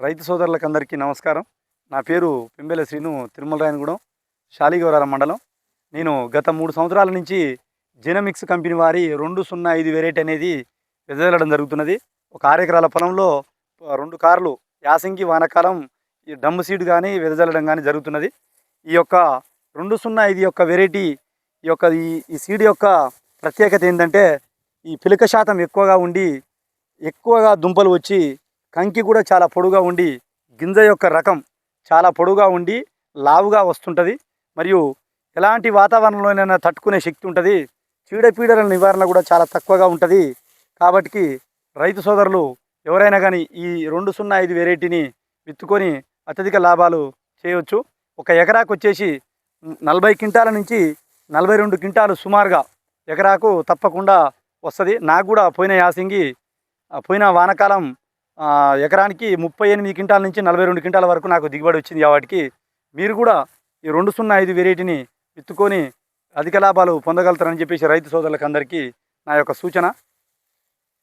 రైతు సోదరులకందరికీ నమస్కారం. నా పేరు పెంబెల శ్రీను తిరుమలరాయనగూడెం శాలిగౌరాల మండలం. నేను గత మూడు సంవత్సరాల నుంచి జెనమిక్స్ కంపెనీ వారి రెండు సున్నా ఐదు వెరైటీ అనేది వెదజల్లడం జరుగుతున్నది. ఒక ఆరు ఎకరాల పొలంలో రెండు కార్లు యాసంగి వానకాలం ఈ డమ్ సీడ్ కానీ వెదజల్లడం కానీ జరుగుతున్నది. ఈ యొక్క రెండు సున్నా ఐదు యొక్క వెరైటీ ఈ యొక్క ఈ ఈ సీడ్ యొక్క ప్రత్యేకత ఏంటంటే ఈ పిలక శాతం ఎక్కువగా ఉండి ఎక్కువగా దుంపలు వచ్చి కంకి కూడా చాలా పొడుగా ఉండి గింజ యొక్క రకం చాలా పొడుగా ఉండి లావుగా వస్తుంటుంది. మరియు ఎలాంటి వాతావరణంలోనైనా తట్టుకునే శక్తి ఉంటుంది. చీడపీడల నివారణ కూడా చాలా తక్కువగా ఉంటుంది. కాబట్టి రైతు సోదరులు ఎవరైనా కానీ ఈ రెండు సున్నా ఐదు వెరైటీని విత్తుకొని అత్యధిక లాభాలు చేయవచ్చు ఒక ఎకరాకు వచ్చేసి నలభై క్వింటాల నుంచి నలభై రెండు క్వింటాలు సుమారుగా ఎకరాకు తప్పకుండా వస్తుంది. నాకు కూడా పోయిన యాసింగి పోయిన వానకాలం ఎకరానికి ముప్పై ఎనిమిది క్వింటాల నుంచి నలభై రెండు క్వింటాల వరకు నాకు దిగుబడి వచ్చింది వాటికి మీరు కూడా ఈ రెండు సున్నా ఐదు వెరైటీని విత్తుకొని అధిక లాభాలు పొందగలుగుతారని చెప్పేసి రైతు సోదరులకు అందరికీ నా యొక్క సూచన.